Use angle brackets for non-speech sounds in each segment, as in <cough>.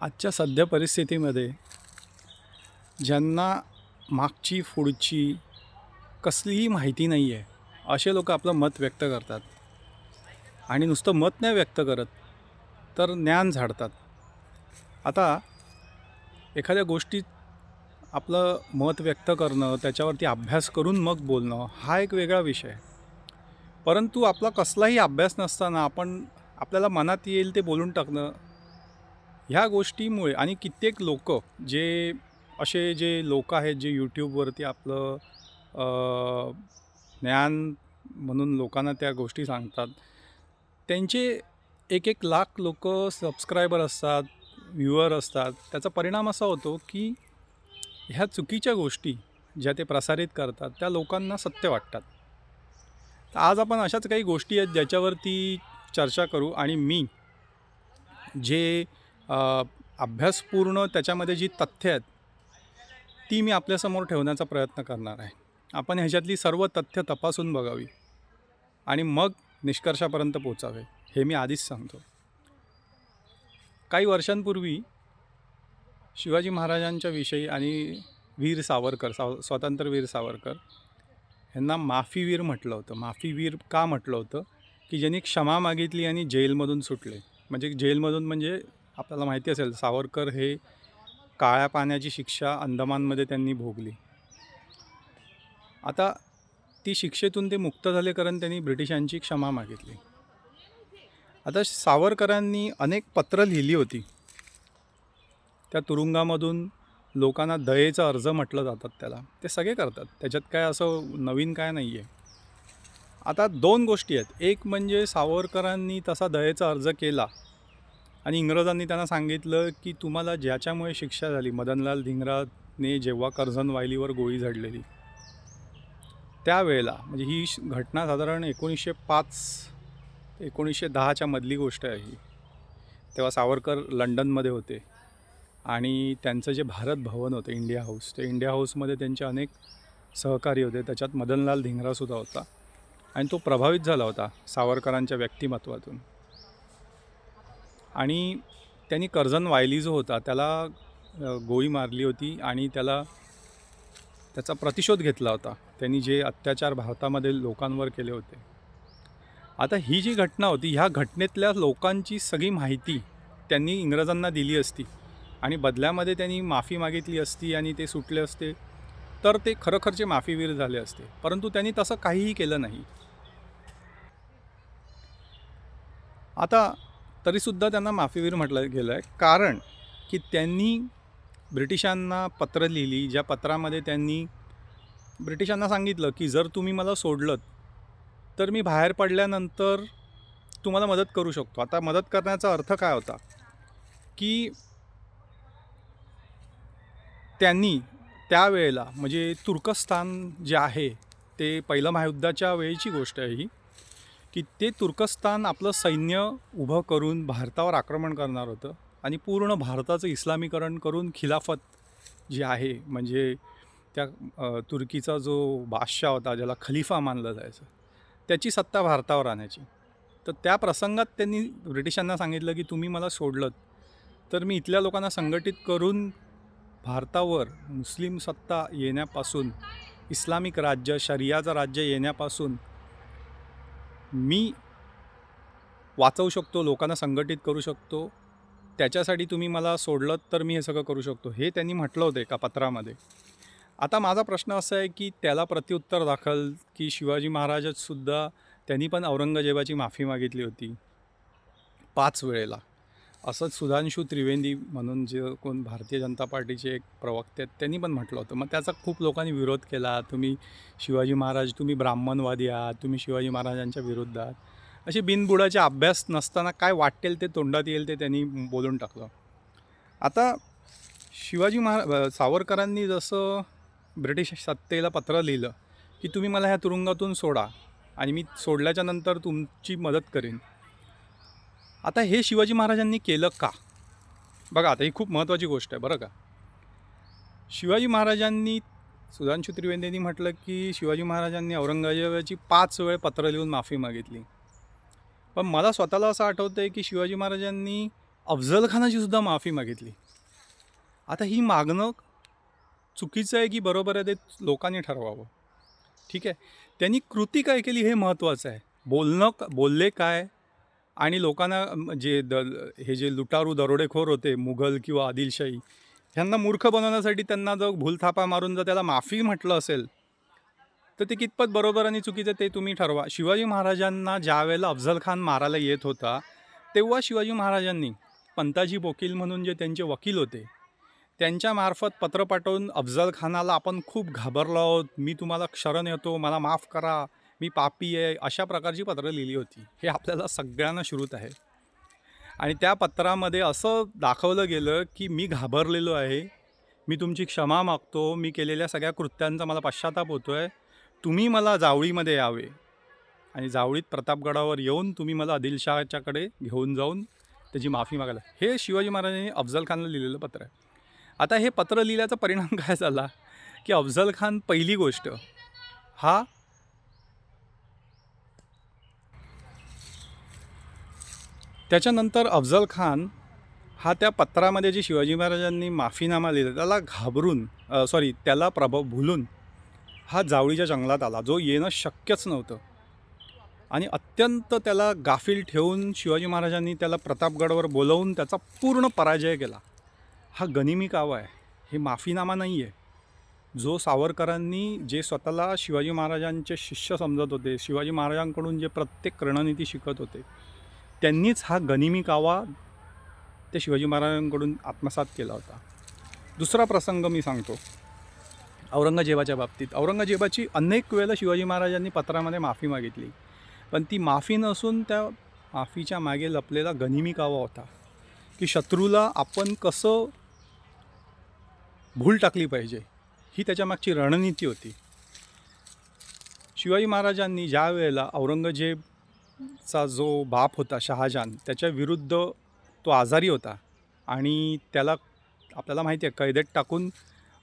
आजच्या सध्या परिस्थितीमध्ये ज्यांना मागची पुढची कसलीही माहिती नाही आहे असे लोक आपलं मत व्यक्त करतात. आणि नुसतं मत नाही व्यक्त करत तर ज्ञान झाडतात. आता एखाद्या गोष्टीत आपलं मत व्यक्त करणं त्याच्यावरती अभ्यास करून मग बोलणं हा एक वेगळा विषय आहे. परंतु आपला कसलाही अभ्यास नसताना आपण आपल्याला मनात येईल ते बोलून टाकणं ह्या गोष्टीमुळे आणि कित्येक लोक जे असे जे लोक आहेत जे यूट्यूबवरती आपलं ज्ञान म्हणून लोकांना त्या गोष्टी सांगतात त्यांचे एक एक लाख लोक सबस्क्रायबर असतात व्ह्युअर असतात. त्याचा परिणाम असा होतो की ह्या चुकीच्या गोष्टी ज्या ते प्रसारित करतात त्या लोकांना सत्य वाटतात. तर आज आपण अशाच काही गोष्टी आहेत ज्याच्यावरती चर्चा करू आणि मी जे अभ्यासपूर्ण त्याच्यामध्ये जी तथ्य आहेत ती मी आपल्यासमोर ठेवण्याचा प्रयत्न करणार आहे. आपण ह्याच्यातली सर्व तथ्य तपासून बघावी आणि मग निष्कर्षापर्यंत पोचावे हे मी आधीच सांगतो. काही वर्षांपूर्वी शिवाजी महाराजांच्या विषयी आणि वीर सावरकर साव स्वातंत्र्यवीर सावरकर यांना माफीवीर म्हटलं होतं. माफीवीर का म्हटलं होतं? की ज्यांनी क्षमा मागितली आणि जेलमधून सुटले. म्हणजे जेलमधून म्हणजे आपल्याला माहिती असेल सावरकर हे काळ्या पाण्याची शिक्षा अंदमानमध्ये त्यांनी भोगली. आता ती शिक्षेतून ते मुक्त झाले कारण त्यांनी ब्रिटिशांची क्षमा मागितली. आता सावरकरांनी अनेक पत्र लिहिली होती. त्या तुरुंगामधून लोकांना दयेचा अर्ज म्हटलं जातात त्याला. ते सगळे करतात. त्याच्यात काय असं नवीन काय नाही आहे आता दोन गोष्टी आहेत. एक म्हणजे सावरकरांनी तसा दयेचा अर्ज केला. आणि इंग्रजांनी त्यांना सांगितलं की तुम्हाला ज्याच्यामुळे शिक्षा झाली मदनलाल धिंगराने जेव्हा कर्झन वायलीवर गोळी झडलेली त्यावेळेला म्हणजे ही श- घटना साधारण एकोणीसशे पाच एकोणीसशे दहाच्या मधली गोष्ट आहे ही. तेव्हा सावरकर लंडनमध्ये होते आणि त्यांचं जे भारत भवन होतं इंडिया हाऊस ते इंडिया हाऊसमध्ये त्यांचे अनेक सहकारी होते. त्याच्यात मदनलाल धिंगरासुद्धा होता आणि तो प्रभावित झाला होता सावरकरांच्या व्यक्तिमत्वातून. आणि त्यांनी कर्जन वायली जो होता त्याला गोळी मारली होती आणि त्याला त्याचा प्रतिशोध घेतला होता. त्यांनी जे अत्याचार भारतामध्ये लोकांवर केले होते. आता ही जी घटना होती ह्या घटनेतल्या लोकांची सगळी माहिती त्यांनी इंग्रजांना दिली असती आणि बदल्यामध्ये त्यांनी माफी मागितली असती आणि ते सुटले असते तर ते खरोखरचे माफीवीर झाले असते. परंतु त्यांनी तसं काहीही केलं नाही. आता तरीसुद्धा त्यांना माफीवीर म्हटलं गेलं आहे कारण की त्यांनी ब्रिटिशांना पत्र लिहिली ज्या पत्रामध्ये त्यांनी ब्रिटिशांना सांगितलं की जर तुम्ही मला सोडलं तर मी बाहेर पडल्यानंतर तुम्हाला मदत करू शकतो. आता मदत करण्याचा अर्थ काय होता? की त्यांनी त्यावेळेला म्हणजे तुर्कस्तान जे आहे ते पहिलं महायुद्धाच्या वेळेची गोष्ट आहे ही की ते तुर्कस्तान आपलं सैन्य उभं करून भारतावर आक्रमण करणार होतं आणि पूर्ण भारताचं इस्लामीकरण करून खिलाफत जी आहे म्हणजे त्या तुर्कीचा जो बादशाह होता ज्याला खलिफा मानलं जायचं त्याची सत्ता भारतावर आणायची. तर त्या प्रसंगात त्यांनी ब्रिटिशांना सांगितलं की तुम्ही मला सोडलं तर मी इथल्या लोकांना संघटित करून भारतावर मुस्लिम सत्ता येण्यापासून इस्लामिक राज्य शरियाचं राज्य येण्यापासून मी वाचवू शकतो लोकांना संघटित करू शकतो त्याच्यासाठी तुम्ही मला सोडलं तर मी हे सगळं करू शकतो हे त्यांनी म्हटलं होतं एका पत्रामध्ये. आता माझा प्रश्न असा आहे की त्याला प्रत्युत्तर दाखल की शिवाजी महाराजसुद्धा त्यांनी पण औरंगजेबाची माफी मागितली होती पाच वेळेला. असंच सुधांशू त्रिवेंदी म्हणून जे कोण भारतीय जनता पार्टीचे एक प्रवक्ते आहेत त्यांनी पण म्हटलं होतं. मग त्याचा खूप लोकांनी विरोध केला. तुम्ही शिवाजी महाराज तुम्ही ब्राह्मणवादी आहात तुम्ही शिवाजी महाराजांच्या विरुद्ध आहात. असे बिनबुडाचे अभ्यास नसताना काय वाटेल ते तोंडात येईल ते त्यांनी बोलून टाकलं. आता शिवाजी महा सावरकरांनी जसं ब्रिटिश सत्तेला पत्र लिहिलं की तुम्ही मला ह्या तुरुंगातून सोडा आणि मी सोडल्याच्या नंतर तुमची मदत करेन. आता हे शिवाजी महाराजांनी केलं का? बघा आता ही खूप महत्त्वाची गोष्ट आहे बरं का? शिवाजी महाराजांनी सुधांशू त्रिवेंदींनी म्हटलं की शिवाजी महाराजांनी औरंगजेबाची पाच वेळ पत्र लिहून माफी मागितली. पण मला स्वतःला असं आठवतं आहे की शिवाजी महाराजांनी अफजल सुद्धा माफी मागितली. आता ही मागणं चुकीचं आहे की बरोबर आहे ते लोकांनी ठरवावं? ठीक आहे? त्यांनी कृती काय केली हे महत्त्वाचं आहे. बोलणं बोलले काय? आणि लोकांना जे द हे जे लुटारू दरोडेखोर होते मुघल किंवा आदिलशाही ह्यांना मूर्ख बनवण्यासाठी त्यांना जर भूलथापा मारून जर त्याला माफी म्हटलं असेल तर ते कितपत बरोबर आणि चुकीचं ते तुम्ही ठरवा. शिवाजी महाराजांना ज्या वेळेला अफजल खान मारायला येत होता तेव्हा शिवाजी महाराजांनी पंताजी वकील म्हणून जे त्यांचे वकील होते त्यांच्यामार्फत पत्र पाठवून अफजल खानाला आपण खूप घाबरलो आहोत मी तुम्हाला क्षरण येतो मला माफ करा मी पापी आहे अशा प्रकारची पत्रं लिहिली होती. हे आपल्याला सगळ्यांना श्रुत आहे. आणि त्या पत्रामध्ये असं दाखवलं गेलं की मी घाबरलेलो आहे. मी तुमची क्षमा मागतो. मी केलेल्या सगळ्या कृत्यांचा मला पश्चाताप होतो आहे तुम्ही मला जावळीमध्ये यावे. आणि जावळीत प्रतापगडावर येऊन तुम्ही मला आदिलशहाच्याकडे घेऊन जाऊन त्याची माफी मागायला. हे शिवाजी महाराजांनी अफजल खानला लिहिलेलं पत्र आहे. आता हे पत्र लिहिल्याचा परिणाम काय झाला? की अफजल खान पहिली गोष्ट हा त्याच्यानंतर अफजल खान हा त्या पत्रामध्ये जे शिवाजी महाराजांनी माफीनामा लिहिला त्याला घाबरून सॉरी त्याला प्रभाव भुलून हा जावळीच्या जंगलात आला जो येणं शक्यच नव्हतं. आणि अत्यंत त्याला गाफील ठेवून शिवाजी महाराजांनी त्याला प्रतापगडावर बोलवून त्याचा पूर्ण पराजय केला. हा गनिमी कावा आहे हे माफीनामा नाही आहे जो सावरकरांनी जे स्वतःला शिवाजी महाराजांचे शिष्य समजत होते शिवाजी महाराजांकडून जे प्रत्येक रणनीती शिकत होते त्यांनीच हा गनिमी कावा ते शिवाजी महाराजांकडून आत्मसात केला होता. दुसरा प्रसंग मी सांगतो. औरंगजेबाच्या बाबतीत. औरंगजेबाची अनेक वेळेला शिवाजी महाराजांनी पत्रामध्ये माफी मागितली. पण ती माफी नसून त्या माफीच्या मागे लपलेला गनिमी कावा होता की शत्रूला आपण कसं भूल टाकली पाहिजे ही त्याच्यामागची रणनीती होती. शिवाजी महाराजांनी ज्या वेळेला औरंगजेब चा जो बाप होता शहाजहान त्याच्या विरुद्ध तो आजारी होता. आणि त्याला आपल्याला माहिती आहे कैदेत टाकून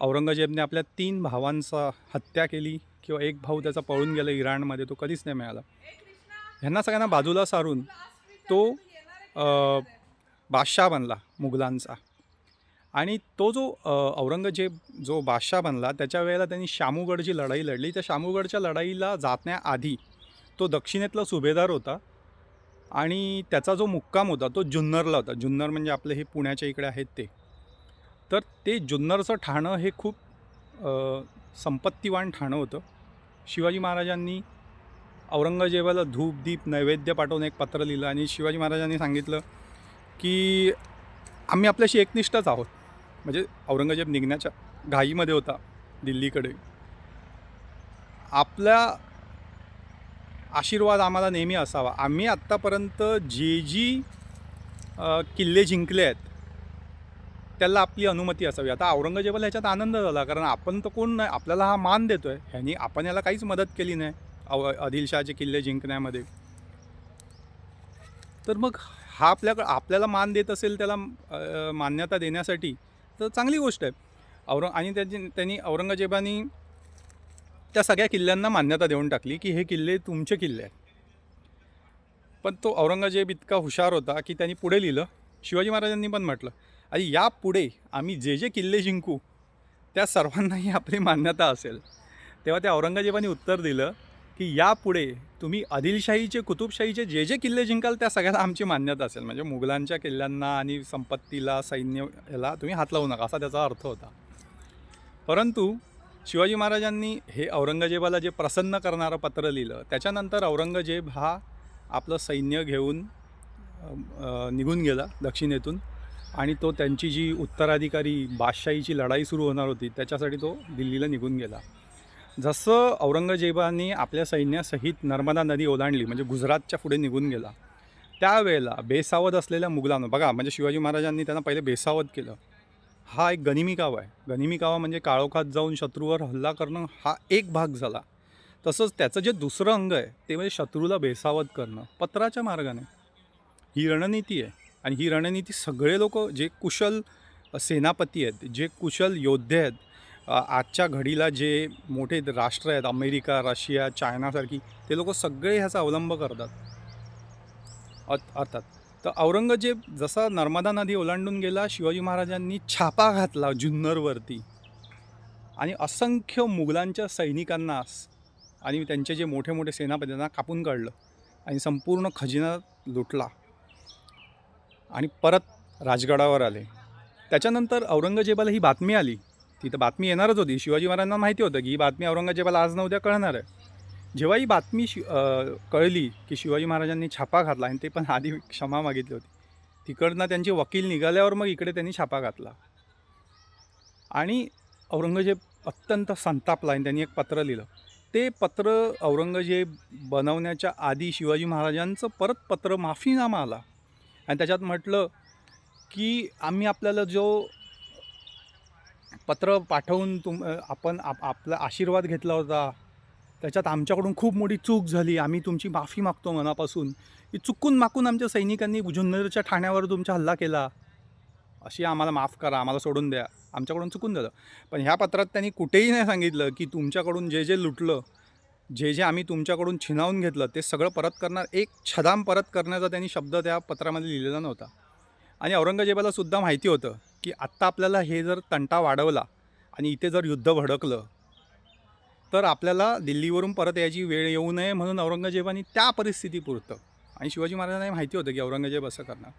औरंगजेबने आपल्या तीन भावांचा हत्या केली किंवा एक भाऊ त्याचा पळून गेला इराणमध्ये तो कधीच नाही मिळाला. ह्यांना सगळ्यांना बाजूला सारून तो बादशाह बनला मुघलांचा. आणि तो जो औरंगजेब जो बादशाह बनला त्याच्या वेळेला त्यांनी शामूगडची लढाई लढली. त्या शामूगडच्या लढाईला जाण्याआधी तो दक्षिणेतला सुभेदार होता आणि त्याचा जो मुक्काम होता तो जुन्नरला होता. जुन्नर म्हणजे आपले हे पुण्याच्या इकडे आहेत ते. तर ते जुन्नरचं ठाणं हे खूप संपत्तीवान ठाणं होतं. शिवाजी महाराजांनी औरंगजेबाला धूप दीप नैवेद्य पाठवून एक पत्र लिहिलं आणि शिवाजी महाराजांनी सांगितलं की आम्ही आपल्याशी एकनिष्ठच आहोत. म्हणजे औरंगजेब निघण्याच्या घाईमध्ये होता दिल्लीकडे. आपल्या आशीर्वाद आम्हाला नेहमी असावा. आम्ही आत्तापर्यंत जे जी किल्ले जिंकले आहेत त्याला आपली अनुमती असावी. आता औरंगजेबाला ह्याच्यात आनंद झाला कारण आपण तर कोण नाही आपल्याला हा मान देतो आहे ह्यानी आपण याला काहीच मदत केली नाही अव आदिलशहाचे किल्ले जिंकण्यामध्ये. तर मग हा आपल्याकडं आपल्याला मान देत असेल त्याला मान्यता देण्यासाठी तर चांगली गोष्ट आहे. औरंग आणि त्याची त्यांनी औरंगजेबानी त्या सगळ्या किल्ल्यांना मान्यता देऊन टाकली की हे किल्ले तुमचे किल्ले आहेत. पण तो औरंगजेब इतका हुशार होता की त्यांनी पुढे लिहिलं. शिवाजी महाराजांनी पण म्हटलं आणि यापुढे आम्ही जे जे किल्ले जिंकू त्या सर्वांनाही आपली मान्यता असेल. तेव्हा त्या औरंगजेबाने उत्तर दिलं की यापुढे तुम्ही आदिलशाहीचे कुतुबशाहीचे जे जे किल्ले जिंकाल त्या सगळ्याला आमची मान्यता असेल. म्हणजे मुघलांच्या किल्ल्यांना आणि संपत्तीला सैन्य याला तुम्ही हात लावू नका असा त्याचा अर्थ होता. परंतु शिवाजी महाराजांनी हे औरंगजेबाला जे प्रसन्न करणारं पत्र लिहिलं त्याच्यानंतर औरंगजेब हा आपलं सैन्य घेऊन निघून गेला दक्षिणेतून आणि तो त्यांची जी उत्तराधिकारी बादशाहीची लढाई सुरू होणार होती त्याच्यासाठी तो दिल्लीला निघून गेला. जसं औरंगजेबाने आपल्या सैन्यासहित नर्मदा नदी ओलांडली म्हणजे गुजरातच्या पुढे निघून गेला त्यावेळेला बेसावध असलेल्या मुघलांना बघा म्हणजे शिवाजी महाराजांनी त्यांना पहिले बेसावध केलं. हा एक गनिमी कावा आहे. गनिमी कावा म्हणजे काळोखात जाऊन शत्रूवर हल्ला करणं हा एक भाग झाला. तसंच त्याचं जे दुसरं अंग आहे ते म्हणजे शत्रूला बेसावत करणं पत्राच्या मार्गाने. ही रणनीती आहे आणि ही रणनीती सगळे लोक जे कुशल सेनापती आहेत जे कुशल योद्धे आहेत आजच्या घडीला जे मोठे राष्ट्र आहेत अमेरिका रशिया चायनासारखी ते लोक सगळे ह्याचा अवलंब करतात. अर्थात तर औरंगजेब जसा नर्मदा नदी ओलांडून गेला शिवाजी महाराजांनी छापा घातला जुन्नरवरती. आणि असंख्य मुघलांच्या सैनिकांना आणि त्यांचे जे मोठे मोठे सेनापतींना कापून काढलं आणि संपूर्ण खजिना लुटला. आणि परत राजगडावर आले. त्याच्यानंतर औरंगजेबाला ही बातमी आली. ती तर बातमी येणारच होती. शिवाजी महाराजांना माहिती होतं की ही बातमी औरंगजेबाला आज नव्हत्या कळणार आहे. जेव्हा ही बातमी शि कळली की शिवाजी महाराजांनी छापा घातला आणि ते पण आधी क्षमा मागितली होती तिकडनं त्यांचे वकील निघाल्यावर मग इकडे त्यांनी छापा घातला. आणि औरंगजेब अत्यंत संतापला आणि त्यांनी एक पत्र लिहिलं. ते पत्र औरंगजेब बनवण्याच्या आधी शिवाजी महाराजांचं परत पत्र माफीनामा आला. आणि त्याच्यात म्हटलं की आम्ही आपल्याला जो पत्र पाठवून तुम आपण आप आपला आशीर्वाद घेतला होता त्याच्यात आमच्याकडून खूप मोठी चूक झाली. आम्ही तुमची माफी मागतो मनापासून. की चुकून माकून आमच्या सैनिकांनी जुन्नरच्या ठाण्यावर तुमचा हल्ला केला. अशी आम्हाला माफ करा आम्हाला सोडून द्या. आमच्याकडून चुकून झालं. पण ह्या पत्रात त्यांनी कुठेही नाही सांगितलं की तुमच्याकडून जे जे लुटलं जे जे आम्ही तुमच्याकडून छिनावून घेतलं ते सगळं परत करणार एक छदाम परत करण्याचा त्यांनी शब्द त्या पत्रामध्ये लिहिलेला नव्हता. आणि औरंगजेबाला सुद्धा माहिती होतं की आत्ता आपल्याला हे जर तंटा वाढवला आणि इथे जर युद्ध भडकलं तर आपल्याला दिल्लीवरून परत यायची वेळ येऊ नये म्हणून औरंगजेबाने त्या परिस्थितीपुरतं आणि शिवाजी महाराजांना माहिती होतं की औरंगजेब असं करणार.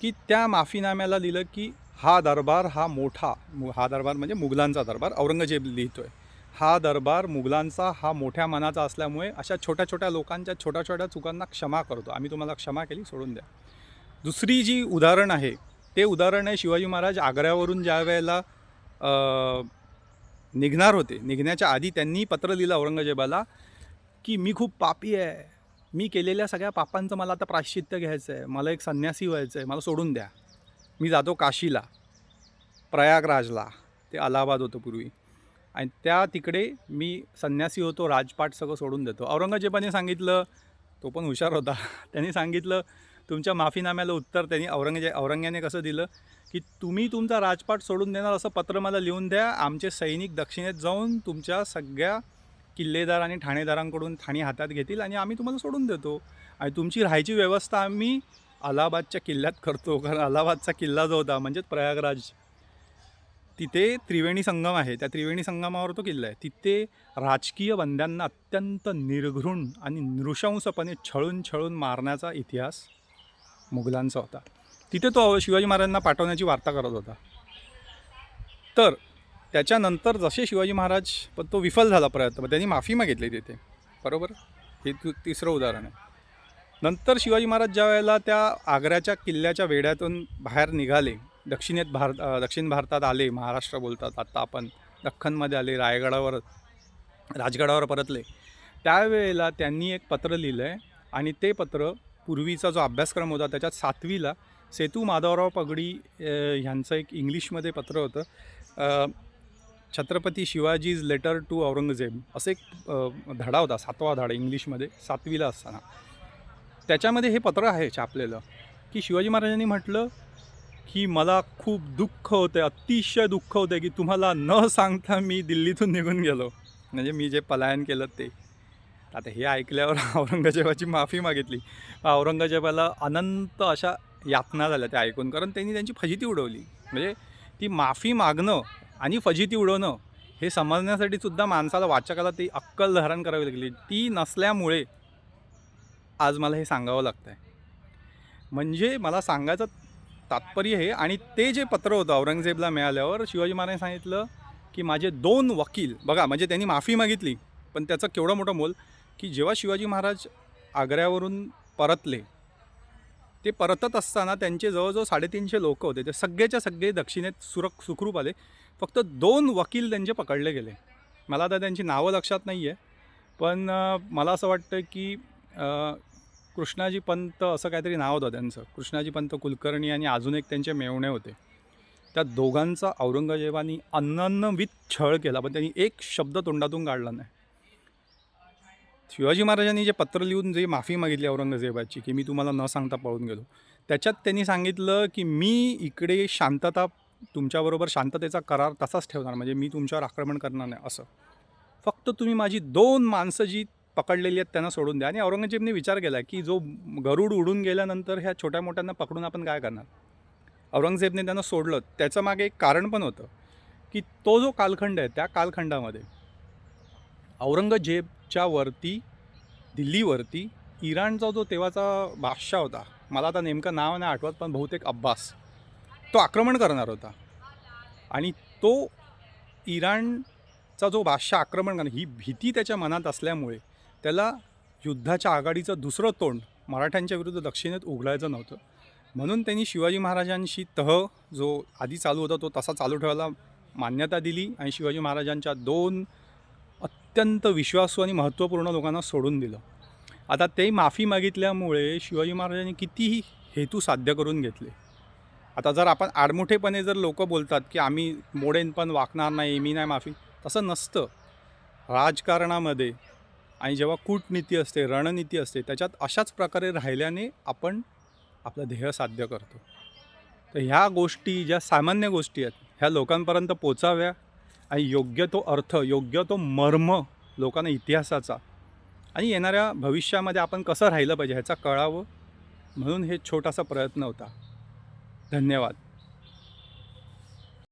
की त्या माफीनाम्याला लिहिलं की हा दरबार हा मोठा मु हा दरबार म्हणजे मुघलांचा दरबार औरंगजेब लिहितोय. हा दरबार मुघलांचा हा मोठ्या मनाचा असल्यामुळे अशा छोट्या छोट्या लोकांच्या छोट्या छोट्या चुकांना क्षमा करतो. आम्ही तुम्हाला क्षमा केली सोडून द्या. दुसरी जी उदाहरण आहे ते उदाहरण आहे शिवाजी महाराज आग्र्यावरून ज्या वेळेला निघणार होते. निघण्याच्या आधी त्यांनी पत्र लिहिलं औरंगजेबाला की मी खूप पापी आहे. मी केलेल्या सगळ्या पापांचं मला आता प्राश्चित्य घ्यायचं आहे मला एक संन्यासी व्हायचं आहे मला सोडून द्या. मी जातो काशीला प्रयागराजला. ते अलाहाबाद होतं पूर्वी. आणि त्या तिकडे मी संन्यासी होतो राजपाट सगळं सोडून देतो. औरंगजेबाने सांगितलं तो पण हुशार होता. <laughs> त्यांनी सांगितलं तुमच्या माफीनाम्याला उत्तर त्यांनी औरंगजे औरंग्याने कसं दिलं? की तुम्ही तुमचा राजपाट सोडून देणार असं पत्र मला लिहून द्या. आमचे सैनिक दक्षिणेत जाऊन तुमच्या सगळ्या किल्लेदार आणि ठाणेदारांकडून ठाणी हातात घेतील आणि आम्ही तुम्हाला सोडून देतो. आणि तुमची राहायची व्यवस्था आम्ही अलाहाबादच्या किल्ल्यात करतो. कारण अलाहाबादचा किल्ला जो होता म्हणजेच प्रयागराज तिथे त्रिवेणी संगम आहे. त्या त्रिवेणी संगमावर तो किल्ला आहे. तिथे राजकीय बंद्यांना अत्यंत निर्घृण आणि नृशंसपणे छळून छळून मारण्याचा इतिहास मुघलांचा होता. तिथे तो शिवाजी महाराजांना पाठवण्याची वार्ता करत होता. तर त्याच्यानंतर जसे शिवाजी महाराज पण तो विफल झाला प्रयत्न त्यांनी माफी मागितली तिथे. बरोबर? हे तिसरं उदाहरण आहे. नंतर शिवाजी महाराज ज्या वेळेला त्या आग्र्याच्या किल्ल्याच्या वेढ्यातून बाहेर निघाले दक्षिणेत भारत दक्षिण भारतात आले महाराष्ट्र बोलतात आत्ता आपण दख्खनमध्ये आले रायगडावर राजगडावर परतले त्यावेळेला त्यांनी एक पत्र लिहिलं आहे आणि ते पत्र पूर्वीचा जो अभ्यासक्रम होता त्याच्यात सातवीला सेतू माधवराव पगडी ह्यांचं एक इंग्लिशमध्ये पत्र होतं छत्रपती शिवाजीज लेटर टू औरंगजेब असं एक धडा होता सातवा धडा इंग्लिशमध्ये सातवीला असताना. त्याच्यामध्ये हे पत्र आहे छापलेलं की शिवाजी महाराजांनी म्हटलं की मला खूप दुःख होते अतिशय दुःख होते की तुम्हाला न सांगता मी दिल्लीतून निघून गेलो. म्हणजे मी जे पलायन केलं ते. आता हे ऐकल्यावर <laughs> औरंगजेबाची माफी मागितली. औरंगजेबाला अनंत अशा यातना झाल्या त्या ऐकून. कारण त्यांनी त्यांची फजिती उडवली. म्हणजे ती माफी मागणं आणि फजिती उडवणं हे समजण्यासाठी सुद्धा माणसाला वाचकाला ती अक्कल धारण करावी लागली. ती नसल्यामुळे आज मला हे सांगावं लागतं आहे म्हणजे मला सांगायचं तात्पर्य हे आणि ते जे पत्र होतं औरंगजेबला मिळाल्यावर शिवाजी महाराजांनी सांगितलं की माझे दोन वकील बघा म्हणजे त्यांनी माफी मागितली पण त्याचं केवढं मोठं मोल की जेव्हा शिवाजी महाराज आग्र्यावरून परतले ते परतत असताना त्यांचे जवळजवळ साडेतीनशे लोक होते. ते सगळेच्या सगळे दक्षिणेत सुरक सुखरूप आले. फक्त दोन वकील त्यांचे पकडले गेले. मला आता त्यांची नावं लक्षात नाही आहे पण मला असं वाटतं की कृष्णाजी पंत असं काहीतरी नाव होतं त्यांचं. कृष्णाजी पंत कुलकर्णी आणि अजून एक त्यांचे मेवणे होते. त्या दोघांचा औरंगजेबानी अनन्नवित छळ केला पण त्यांनी एक शब्द तोंडातून काढला नाही. शिवाजी महाराजांनी जे पत्र लिहून जे माफी मागितली औरंगजेबाची की मी तुम्हाला न सांगता पळून गेलो त्याच्यात त्यांनी सांगितलं की मी इकडे शांतता तुमच्याबरोबर शांततेचा करार तसाच ठेवणार म्हणजे मी तुमच्यावर आक्रमण करणार नाही असं. फक्त तुम्ही माझी दोन माणसं जी पकडलेली आहेत त्यांना सोडून द्या. आणि औरंगजेबने विचार केला की जो गरुड उडून गेल्यानंतर ह्या छोट्या मोठ्यांना पकडून आपण काय करणार? औरंगजेबने त्यांना सोडलं. त्याचं मागे एक कारण पण होतं की तो जो कालखंड आहे त्या कालखंडामध्ये औरंगजेब च्या वरती दिल्लीवरती इराणचा जो तेव्हाचा बादशाह होता मला आता नेमकं नाव नाही आठवत पण बहुतेक अब्बास तो आक्रमण करणार होता. आणि तो इराणचा जो बादशाह आक्रमण करणार ही भीती त्याच्या मनात असल्यामुळे त्याला युद्धाच्या आघाडीचं दुसरं तोंड मराठ्यांच्या विरुद्ध दक्षिणेत उघडायचं नव्हतं. म्हणून त्यांनी शिवाजी महाराजांशी तह जो आधी चालू होता तो तसा चालू ठेवायला मान्यता दिली आणि शिवाजी महाराजांच्या दोन अत्यंत विश्वासू आणि महत्त्वपूर्ण लोकांना सोडून दिलं. आता ते माफी मागितल्यामुळे शिवाजी महाराजांनी कितीही हेतू साध्य करून घेतले. आता जर आपण आडमुठेपणे जर लोक बोलतात की आम्ही मोडेन पण वाकणार नाही मी नाही माफी तसं नसतं. राजकारणामध्ये आणि जेव्हा कूटनीती असते रणनीती असते त्याच्यात अशाच प्रकारे राहिल्याने आपण आपलं ध्येय साध्य करतो. तर ह्या गोष्टी ज्या सामान्य गोष्टी आहेत ह्या लोकांपर्यंत पोचाव्या आणि योग्य तो अर्थ योग्य तो मर्म लोकांना इतिहासाचा आणि येणाऱ्या भविष्यामध्ये आपण कसं राहिलं पाहिजे ह्याचा कळावं म्हणून हे छोटासा प्रयत्न होता. धन्यवाद.